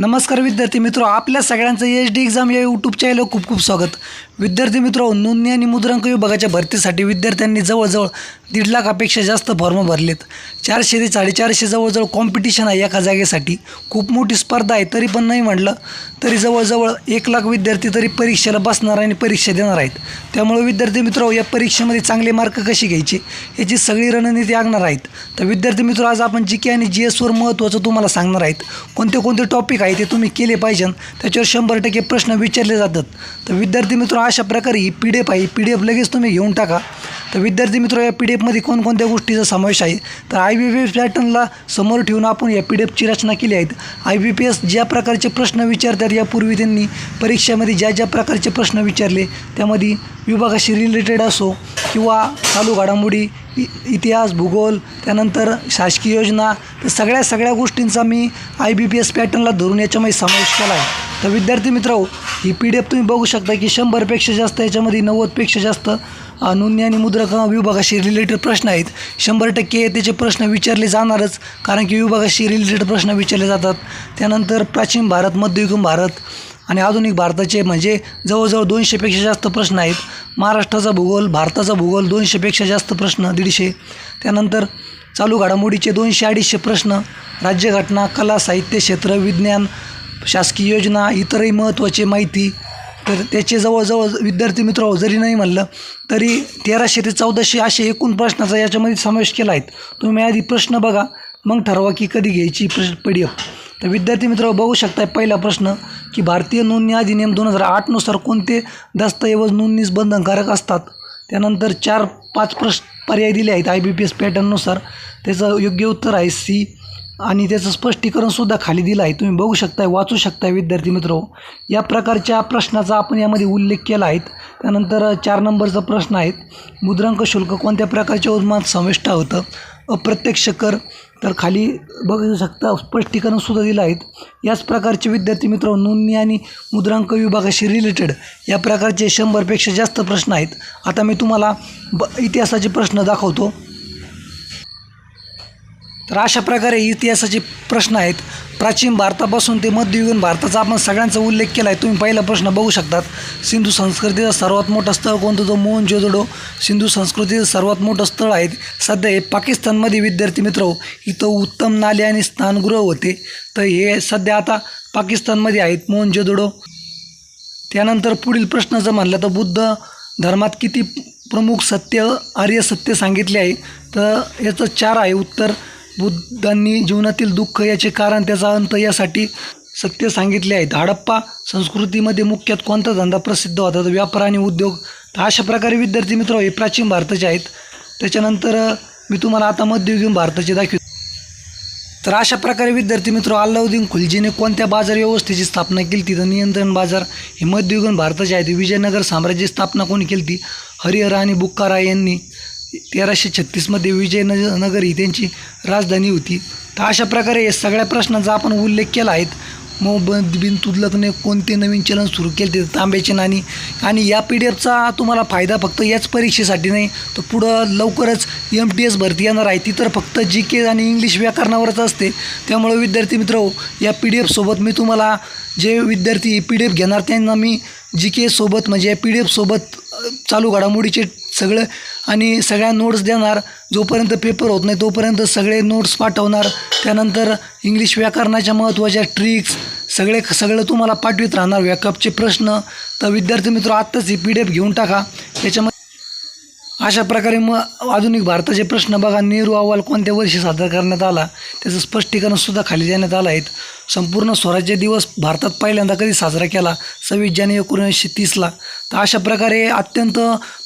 नमस्कार विद्यार्थी मित्र आपल्या सगळ्यांचं एच डी एक्झाम या यूट्यूब चॅनलवर खूप खूप स्वागत. विद्यार्थी मित्र नोंदणी आणि मुद्रांक विभागाच्या भरतीसाठी विद्यार्थ्यांनी जवळजवळ दीड लाखापेक्षा जास्त फॉर्म भरलेत. चारशे ते साडेचारशे जवळजवळ कॉम्पिटिशन आहे एका जागेसाठी. खूप मोठी स्पर्धा आहे तरी पण नाही म्हटलं तरी जवळजवळ एक लाख विद्यार्थी तरी परीक्षेला बसणार आणि परीक्षा देणार आहेत. त्यामुळे विद्यार्थी मित्र या परीक्षेमध्ये चांगले मार्क कसे घ्यायचे याची सगळी रणनीती आखणार आहेत. तर विद्यार्थी मित्र आज आपण जी के आणि जी एसवर महत्त्वाचं तुम्हाला सांगणार आहेत. कोणते कोणते टॉपिक आहे ते तुम्ही केले पाहिजे. त्याच्यावर शंभर टक्के प्रश्न विचारले जातात. तर विद्यार्थी मित्र अशा प्रकारे ही पी डी एफ आहे पी डी एफ लगेच तुम्ही घेऊन टाका. तर विद्यार्थी मित्र या पी डी एफमध्ये कोणकोणत्या गोष्टीचा समावेश आहे? तर आय बी पी एस पॅटर्नला समोर ठेवून आपण या पी डी एफची रचना केली आहेत. आय बी पी एस ज्या प्रकारचे प्रश्न विचारतात यापूर्वी त्यांनी परीक्षेमध्ये ज्या ज्या प्रकारचे प्रश्न विचारले त्यामध्ये विभागाशी रिलेटेड असो किंवा चालू घडामोडी इ इतिहास भूगोल त्यानंतर शासकीय योजना तर सगळ्या सगळ्या गोष्टींचा मी आय बी पी एस पॅटर्नला धरून याच्यामध्ये समावेश केला आहे. तर विद्यार्थी मित्र ही पी डी एफ तुम्ही बघू शकता की शंभरपेक्षा जास्त याच्यामध्ये नव्वदपेक्षा जास्त नोंदणी आणि मुद्रक विभागाशी रिलेटेड प्रश्न आहेत. शंभर टक्के त्याचे प्रश्न विचारले जाणारच कारण की विभागाशी रिलेटेड प्रश्न विचारले जातात. त्यानंतर प्राचीन भारत मध्ययुगीन भारत आणि आधुनिक भारताचे म्हणजे जवळजवळ दोनशेपेक्षा जास्त प्रश्न आहेत. महाराष्ट्राचा भूगोल भारताचा भूगोल दोनशेपेक्षा जास्त प्रश्न दीडशे. त्यानंतर चालू घडामोडीचे दोनशे अडीचशे प्रश्न राज्यघटना कला साहित्य क्षेत्र विज्ञान शासकीय योजना इतरही महत्त्वाची माहिती. तर त्याचे जवळजवळ विद्यार्थी मित्र जरी नाही म्हणलं तरी तेराशे ते चौदाशे असे एकूण प्रश्नाचा याच्यामध्ये समावेश केला आहे. तुम्ही आधी प्रश्न बघा मग ठरवा की कधी घ्यायची प्रश्न पी डी एफ तर विद्यार्थी मित्र बघू शकताय पहिला प्रश्न की भारतीय नोंदणी अधिनियम दोन हजार आठनुसार कोणते दस्तऐवज नोंदणीस बंधनकारक असतात? त्यानंतर चार पाच प्रश्न पर्याय दिले आहेत आय बी पी एस पॅटर्ननुसार त्याचं योग्य उत्तर आहे सी आणि त्याचं स्पष्टीकरणसुद्धा खाली दिलं आहे. तुम्ही बघू शकताय वाचू शकताय विद्यार्थी मित्र. या प्रकारच्या प्रश्नाचा आपण यामध्ये उल्लेख केला आहे. त्यानंतर चार नंबरचा प्रश्न आहे. मुद्रांक शुल्क कोणत्या प्रकारच्या उद्मात समाविष्ट होतं? अप्रत्यक्ष कर. तर खाली बघू शकता स्पष्टीकरणसुद्धा दिलं आहेत याच प्रकारचे विद्यार्थी मित्र नोंदणी आणि मुद्रांक विभागाशी रिलेटेड या प्रकारचे शंभरपेक्षा जास्त प्रश्न आहेत. आता मी तुम्हाला ब इतिहासाचे प्रश्न दाखवतो. तर अशा प्रकारे इतिहासाचे प्रश्न आहेत. प्राचीन भारतापासून ते मध्ययुगीन भारताचा आपण सगळ्यांचा उल्लेख केला आहे तुम्ही पहिला प्रश्न बघू शकतात. सिंधू संस्कृतीचं सर्वात मोठं स्थळ कोणतं? तो मोहन जोदडो सिंधू संस्कृतीचं सर्वात मोठं स्थळ आहे सध्या हे पाकिस्तानमध्ये विद्यार्थी मित्र हो, इथं उत्तम नाले आणि स्नानगृह होते. तर हे सध्या आता पाकिस्तानमध्ये आहेत मोहन जोदडो त्यानंतर पुढील प्रश्न जर म्हणलं तर बुद्ध धर्मात किती प्रमुख सत्य आर्य सत्य सांगितले आहे? तर याचं चार आहे. उत्तर बुद्धांनी जीवनातील दुःख याचे कारण त्याचा अंत यासाठी सत्य सांगितले आहेत. हडप्पा संस्कृतीमध्ये मुख्यत कोणता धंदा प्रसिद्ध होता? तर व्यापार आणि उद्योग. तर अशा प्रकारे विद्यार्थी मित्र हे प्राचीन भारताचे आहेत. त्याच्यानंतर मी तुम्हाला आता मध्ययुगीन भारताचे दाखव तर अशा प्रकारे विद्यार्थी मित्र अल्लाउद्दीन खुलजीने कोणत्या बाजार व्यवस्थेची स्थापना केली? ती तर नियंत्रण बाजार हे मध्ययुगीन भारताचे आहेत. विजयनगर साम्राज्याची स्थापना कोणी केली? ती हरिहर आणि बुक्काराय यांनी. तेराशे छत्तीसमध्ये विजयनगर ही त्यांची राजधानी होती. तर अशा प्रकारे या सगळ्या प्रश्नांचा आपण उल्लेख केला आहे. मोहम्मद बिन तुदलकने कोणते नवीन चलन सुरू केले ते तांब्याचे नाणी आणि या पी डी एफचा तुम्हाला फायदा फक्त याच परीक्षेसाठी नाही तर पुढं लवकरच एम टी एस भरती येणार आहे. ती तर फक्त जी के आणि इंग्लिश व्याकरणावरच असते. त्यामुळे विद्यार्थी मित्र या पी डी एफसोबत मी तुम्हाला जे विद्यार्थी पी डी एफ घेणार त्यांना मी जी के सोबत म्हणजे या पी डी एफसोबत चालू घडामोडीचे सगळं आणि सगळ्या नोट्स देणार. जोपर्यंत पेपर होत नाही तोपर्यंत सगळे नोट्स पाठवणार. त्यानंतर इंग्लिश व्याकरणाच्या महत्त्वाच्या ट्रिक्स सगळे सगळं तुम्हाला पाठवित राहणार व्याकअपचे प्रश्न. तर विद्यार्थी मित्र आत्ताच ही पी डी एफ घेऊन टाका. त्याच्यामध्ये अशा प्रकारे मग आधुनिक भारताचे प्रश्न बघा नेहरू अहवाल कोणत्या वर्षी सादर करण्यात आला? त्याचं स्पष्टीकरणसुद्धा खाली देण्यात आलं आहे. संपूर्ण स्वराज्य दिवस भारतात पहिल्यांदा कधी साजरा केला? सव्वीस जानेवारी एकोणीसशे तीसला. तर अशा प्रकारे अत्यंत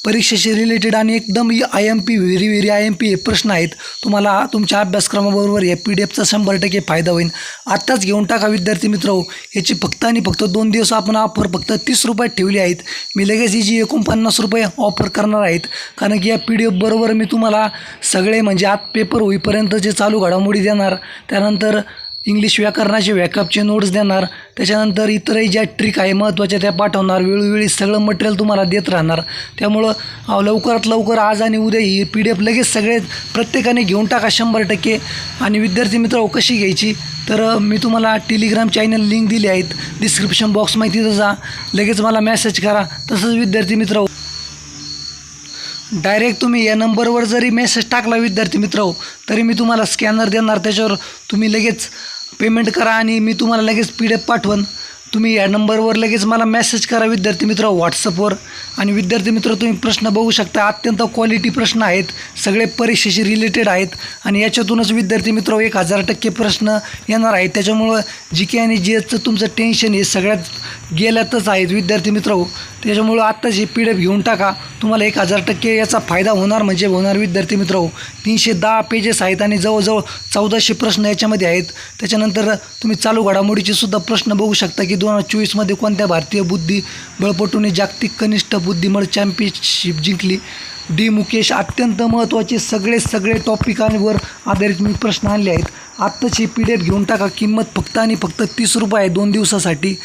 परीक्षेशी रिलेटेड आणि एकदम I M P very very I M P हे प्रश्न आहेत. तुम्हाला तुमच्या अभ्यासक्रमाबरोबर या पी डी एफचा शंभर टक्के फायदा होईल. आत्ताच घेऊन टाका विद्यार्थी मित्र याची फक्त आणि फक्त दोन दिवस आपण ऑफर फक्त तीस रुपयात ठेवली आहेत. मी लगेच ही जी एकोणपन्नास रुपये ऑफर करणार आहेत कारण की या पी डी एफबरोबर मी तुम्हाला सगळे म्हणजे आत पेपर होईपर्यंत जे चालू घडामोडी देणार त्यानंतर इंग्लिश व्याकरणाचे व्याकअपचे नोट्स देणार त्याच्यानंतर इतरही ज्या ट्रिक आहे महत्त्वाच्या त्या पाठवणार वेळोवेळी सगळं मटेरियल तुम्हाला देत राहणार. त्यामुळं लवकरात लवकर आज आणि उद्या ही पी डी एफ लगेच सगळे प्रत्येकाने घेऊन टाका शंभर टक्के. आणि विद्यार्थी मित्र हो, कशी घ्यायची? तर मी तुम्हाला टेलिग्राम चॅनल लिंक दिली आहेत. डिस्क्रिप्शन बॉक्समध्ये तिथं जा लगेच मला मेसेज करा. तसंच विद्यार्थी मित्र हो, डायरेक्ट तुम्ही या नंबरवर जरी मेसेज टाकला विद्यार्थी मित्र तरी मी तुम्हाला स्कॅनर देणार. त्याच्यावर तुम्ही लगेच पेमेंट करा आणि मी तुम्हाला लगेच पी डी एफ पाठवन. तुम्ही या नंबरवर लगेच मला मेसेज करा विद्यार्थी मित्र व्हॉट्सअपवर आणि विद्यार्थी मित्र तुम्ही प्रश्न बघू शकता. अत्यंत क्वालिटी प्रश्न आहेत. सगळे परीक्षेशी रिलेटेड आहेत. आणि याच्यातूनच विद्यार्थी मित्र एक हजार टक्के प्रश्न येणार आहेत. त्याच्यामुळं जी के आणि जी एसचं तुमचं टेन्शन हे सगळ्यात गेल्यातच आहेत. विद्यार्थी मित्र त्याच्यामुळं आत्ताच हे पी डी एफ घेऊन टाका. तुम्हाला एक हजार टक्के याचा फायदा होणार म्हणजे होणार. विद्यार्थी मित्र तीनशे दहा पेजेस आहेत आणि जवळजवळ चौदाशे प्रश्न याच्यामध्ये आहेत. त्याच्यानंतर तुम्ही चालू घडामोडीचे सुद्धा प्रश्न बघू शकता की दोन हजार चोवीसमध्ये कोणत्या भारतीय बुद्धी बळपटूने जागतिक कनिष्ठ बुद्धिमळ चॅम्पियनशिप जिंकली? डी. मुकेश अत्यंत महत्त्वाचे सगळे सगळे टॉपिकांवर आधारित मी प्रश्न आणले आहेत. आत्ताची पी डी एफ घेऊन टाका. किंमत फक्त आणि फक्त तीस रुपये आहे दोन दिवसासाठी.